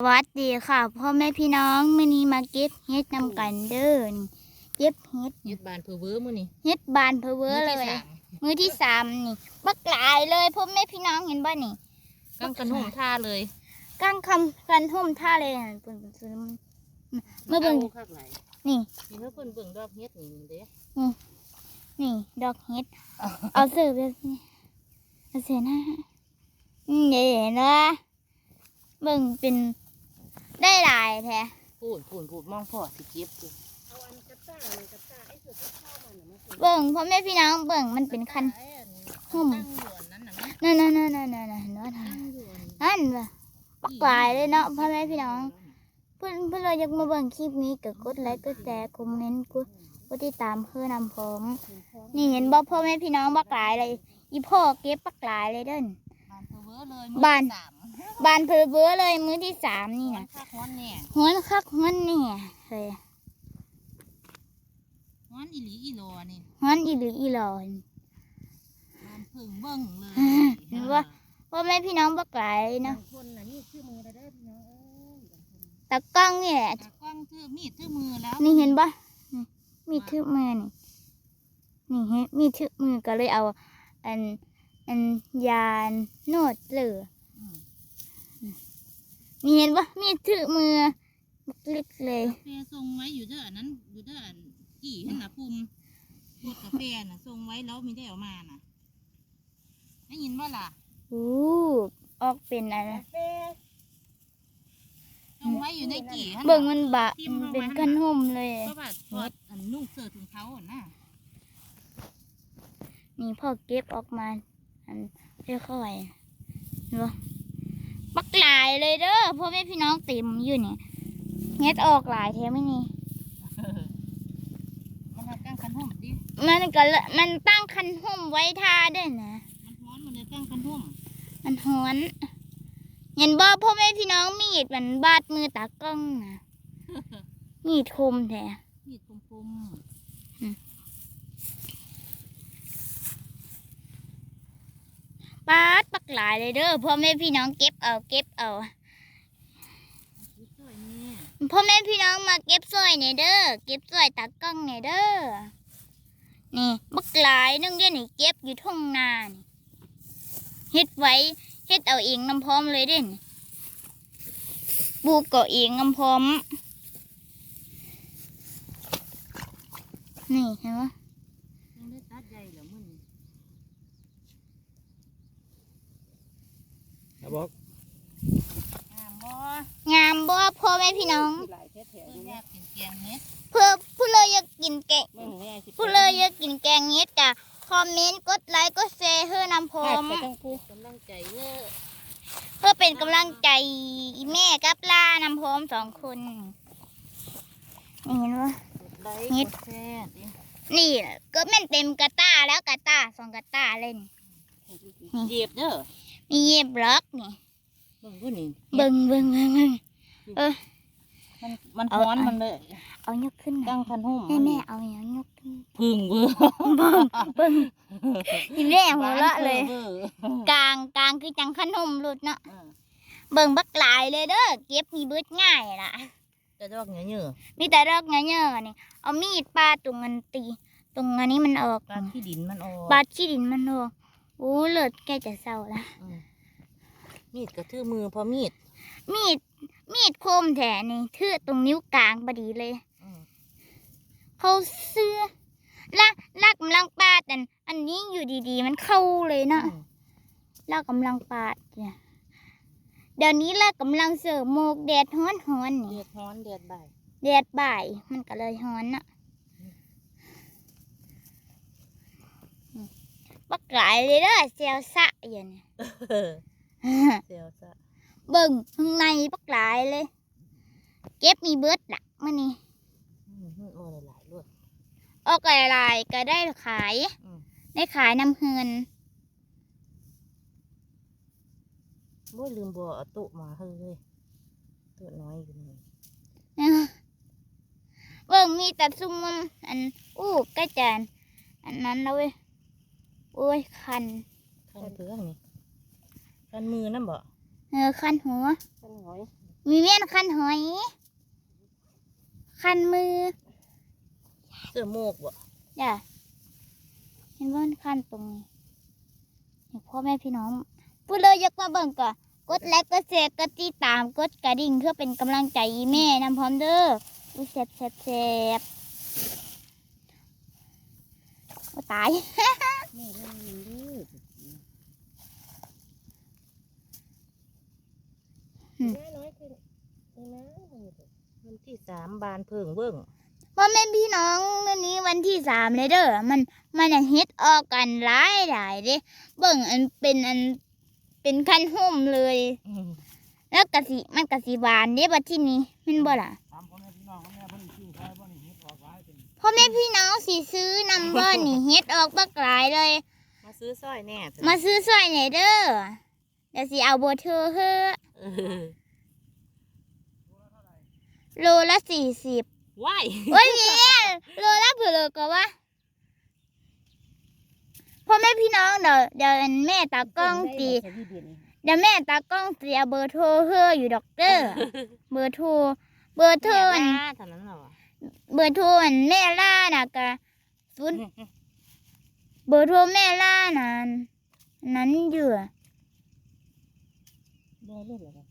สวัสดีค่ะพ่อแม่พี่น้องมื้อนี้มาเก็บเฮ็ดนำกันเด้อนี่เก็บเฮ็ดยึดบานเพื่อเวอร์มื้อนี่เฮ็ดบานเพอเวอร์เลย มื้อที่สามนี่บักหลายเลยพ่อแม่พี่น้องเห็นบ่นี่กำกันหุ่มท่าเลยกั้งคำกันห่มท่าเลยน่ะเพิ่นเพิ่นเมื่อเบิ่งาคักหลายนี่นี่เมื่อเพิ่นเบิ่งดอกเฮ็ดนี่เด้นี่ดอกเฮ็ดเอาเสือแบบนี้เอาเสือหน้าอืมเดี๋ยวเห็นว่าเบิ่งเป็น ได้หลายแท้พูดพูดพูดมองพ่อสิเก็บกูเบิ่งพ่อแม่พี่น้องเบิ่งมันเป็นคันหุ่มตั้งหยวนนั้นน่ะนะนั่นนั่นนั่นนั่นนั่นนั่นนั่นตั้งหยวนนั่นว่ะปักหลายเลยเนาะพ่อแม่พี่น้องเพื่อนเพื่อนเราอยากมาเบิ่งคลิปนี้ก็กดไลค์กดแชร์คอมเมนต์กดกดติดตามเพื่อนำผมนี่เห็นบ่พ่อแม่พี่น้องบักหลายเลย อีพ่อเก็บบักหลายเลยเด้นบาน เพื่อเวอร์เลยมื้อที่สามบานเพอเบ้อเลยมื้อที่สามนี่ฮ้อนะคักฮ้อนแน่ฮ้อนคักฮ้อนเนี่ยเฮ้ยฮ้อนอีหลีอีโลนี่ฮ้อนอีหลีอีหลอนบานเพิ่งเบิ่งเลยเห็นว่าพ่อแม่พี่น้องบักหลายเนาะบางคนน่ะนี่ชื่อมือแล้วเด้อพี่น้องเอ้ยบางคนตะกล้องนี่แหละตากล้องถือมีดถือมือแล้ว นี่เห็นปะนี่มีดทึบมือนี่นี่เห็นมีดทึบมือก็เลยเอา อันอันยานโนดเหลืออื มนี่เห็นปะมีดทึบมือบักลิกเลยกาแฟส่งไว้อยู่เด้ออันนั้น อยู่เด้ออันกี่หั่นน่ะภูมิพวกกาแฟน่ะส่งไว้แล้วมีได้เอามาน่ะได้ยินบ่ล่ะอู้ออกเป็นอะไรส่งไว้อยู่ในกี่หั่นน่ะเบิ่งมันบะทิ่มมันเข้าเป็นไว้กันห่มเลยเพราะว่าพออันนุ่งเสื้อถึงเขาอะนะนี่พ่อเก็บออกมา อันค่อยๆเห็นปะ ปักหลายเลยเด้อพ่อแม่พี่น้องเต็มอยู่เนี่ยเฮ็ดออกหลายแท้ไหมนี่มันมาตั้งคันห่มดิมันก็ละมันตั้งคันห่มไว้ท่าด้วยนะ มันร้อนมันเลยตั้งคันห่มมันฮ้อนเห็นบ่พ่อแม่พี่น้องมีดมันบาดมือตากล้องนะมีดคมแท้มีดคมปาดปัก หลายเลยเด้อพ่อแม่พี่น้องเก็บเอาเก็บเอาๆสวยๆนี่พ่อแม่พี่น้องมาเก็บสร้อยเนี่ยเด้อเก็บสร้อยตากล้องเนี่ยเด้อนี่บักหลายนึงเดี๋ยวนี่เก็บอยู่ทุ่งนานี่เฮ็ดไว้เฮ็ดเอาเองน้ำพร้อมเลยเด่นปลูกก็เองน้ำพร้อม นี่เห็นไหมยังได้ตัดใหญ่เหรอมึง ครั บบอกงามบ่งามบ่พ่อแม่พี่น้อง หลายแถวๆอยากกินแกงเฮ็ดเพื่อผู้เลยอยากกินแกงมึงง่ายสิผู้เลยอยากกินแกงเฮ็ดจ้ะคอมเมนต์กดไลค์กดแชร์เพื่อนำพร้อมไปต้องพูดกำลังใจเยอะเพื่อเป็นกำลังใจแม่กับล่านำพร้อมสองคนนี่เห็นปะไลเฮ็ค์ดกดแชร์ดินี่ก็แม่นเต็มกระตาแล้วกระตาสองกระตาเล่นเหยียบเด้อ มีเย็บบล็อกนี่เบิ่งผู้นี่เบิ่งเบิ่งเบิ่งเบิ่งมันมันเอาร้อนอันมันเลยเอายกขึ้นหน่ตั้อยงคันห่มแม่แม่เอาอย่างยกขึ้นพึ่งเบื่อเบิ่งเบิ่งอีแม่หัวเราะเลยเบื่อกลางกลางคือจังขนมหลุดเนาะเออเบิ่งบักหลายเลยเด้อเก็บมีเบิดง่ายล่ะจะดอกเหนือมีแต่ดอกเงี้ยๆนี่เอามีดปาดตรงเงินตี ตรงอันนี้มันออกๆปลาขี้ดินมันออกปาดขี้ดินมันออก โอ้เลิศแกจะเศร้าละอืมมีดกระทือมือพอมีดมีดมีดคมแถนี่ทื่อตรงนิ้วกลางพอดีเลย อืมเขาเสื้อละลักกำลังปาดอันอันนี้อยู่ดีๆ มันเข้าเลยเนาะอืมลากกำลังปาดเนี่ยเดี๋ยวนี้ลากกำลังเสิร์ฟโมกแดดฮ้อนฮ้อนๆนี่เดือดร้อนเดือดบ่ายแดดบ่ายมันก็เลยฮ้อนเนาะ บักหลายเลยเด้อเซลสะอย่างนี้เสียวซะเบิ่งข้างในบักหลายเลย เก็บมีเบิดละมื่อนี้อืมมันโอ้หลายๆรวดออกหลายๆก็ได้ขายอืมได้ขายน้ำเฮือนบ่ลืมบ่เอาตุมาเฮ้ยตุน้อยอยู่นี่เบิ่งมีแต่ซุ่มมันอันอู้ใกล้จานอันนั้นแล้วเว้ย โอ้ยคันคันเพื่อนี่คันมือนั่นบ่เออคันหัวคันหอยมีเมียนคันหอยคันมือเสื้อโมกบ่จ้ะเห็นว่ามันคันตรงนี้อยากพ่อแม่พี่น้องพูดเลยอยากมาเบิ่งก่อนกดไลค์กดแชร์กดติดตามกดกระดิ่งเพื่อเป็นกำลังใจอีแม่นำพร้อมเด้ออุ้ยแซ่บแซ่บแซ่บ โอ้ตายแม่ได้ยินดูอืมน้อยขึ้นนี่นะวันที่สามบานเพิ่งเบิ่งพ่อแม่พี่น้องมื้อนี้วันที่สามเลยเด้อมันมันน่ะเฮ็ดออกกันหลายหลายเด้เบิ่งอันเป็นอันเป็นคันห่มเลย แล้วกะสิมันกะสิบานเด้บัดที่นี้แมันบ่ล่ะ พ่อแม่พี่น้องสิซื้อนำบ่นี่เฮ็ดออกบักหลายเลย มาซื้อสร้อยแน่มาซื้อซอยหน่อยเด้อเดี๋ยวสิเอาเบอร์โทรเฮ้อเออโลละสี่สิบว้ายโอ้ยแม่โลละเผื่อเลยก็ว่าพ่อแม่พี่น้องเดี๋ยวเดี๋ยวแม่ตากล้องตีเดี๋ยวแม่ตากล้องตีเอาเบอร์โทรเฮ้ออยู่ดอกเด้อเบอร์โทรเบอร์โทรอัน แม่ล่าเท่านั้นเหรอวะ เบอร์โทรอันแม่ล่าน่ะกะศูนย์เบอร์โทรแม่ล่านั่นนั้นอยู่อะบ่เลิกแล้วก็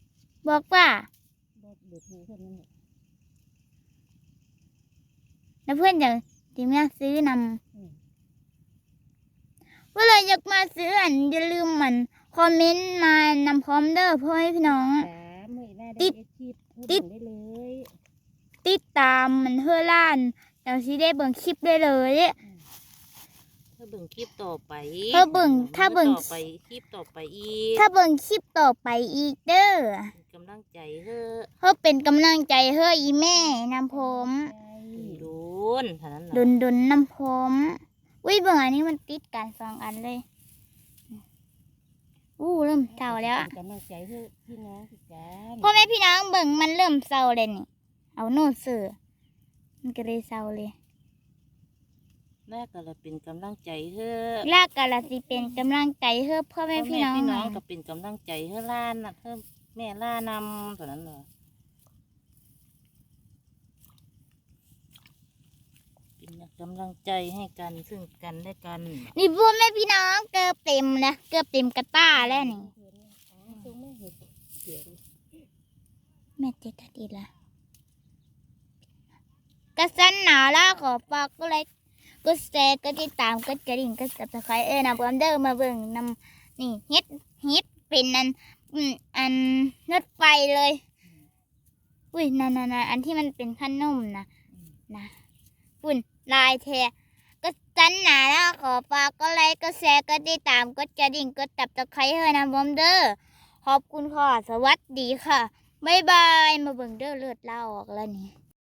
บอกว่าบ่เดือดหูเพิ่นนั่นแหละแล้วเพื่อนจะจะมาซื้อนำเมื่อไรอยากมาซื้ออันอย่าลืมมันคอมเมนต์มานำพร้อมเด้อพ่อให้พี่น้องจ้ามื้อหน้าติได้ดคลิปพูติด ได้เลย ติดตามมันเพื่อล้านเดี๋ยวสิได้เบิ่งคลิปได้เลยถ้าเบิ่งคลิปต่อไปถ้าเบิ่งถ้าเบิ่งต่อไปคลิปต่อไปอีกถ้าเบิ่งคลิปต่อไปอีกเด้อเป็นกำลังใจเฮ้อเพื่อเป็นกำลังใจเฮ้ออีแม่นำผมโดนเท่านั้นดุล่ะนดุนๆนำผมอุ้ยเบิ่งอันนี้มันติดกันสองอันเลยอู้เริ่มเศร้าแล้วอะเป็นกำลังใจเฮ้อพี่น้องคือกันพ่อแม่พี่น้องเบิ่งมันเริ่มเศร้าเลยนี่ เอาโน้ตสื่อมันก็เลยเศร้าเลยแม่ก็เลยเป็นกำลังใจเฮ้อลากกะละสิเป็นกำลังใจเฮ้อพ่อแม่พี่น้องพ่อแม่พี่น้องอะก็เป็นกำลังใจเฮ้อล้านน่ะเฮ้อแม่ล่านำเท่านั้นเหรอเป็นกำลังใจให้กันซึ่งกันและกัน นี่พ่อแม่พี่น้องเกือบเต็มแล้วเกือบเต็มกระต้าแล้วนี่แม่เจ็ดทัดอีกละ กระสันหนาล่าขอฝากก็เลยก็แชร์ก็ติดตามก็กระดิ่งก็สับสไครเออนะเบิ่มเด้อมาเบิ่งนำนี่เฮ็ดเฮ็ดเป็นอันอืมอันรถไฟเลยอุ้ยนั่นนั่นอันที่มันเป็นขนมนะนะฝุ่นลายแทก็สันหนาล่าขอฝากก็ไลค์ก็แชร์ก็ติดตามก็กระดิ่งก็ตับตะไคร้เออนะเบิ่มเด้อขอบคุณค่ะสวัสดีค่ะบายบาย มาเบิ่งเด้อเลือดเล่าออกแล้วนี่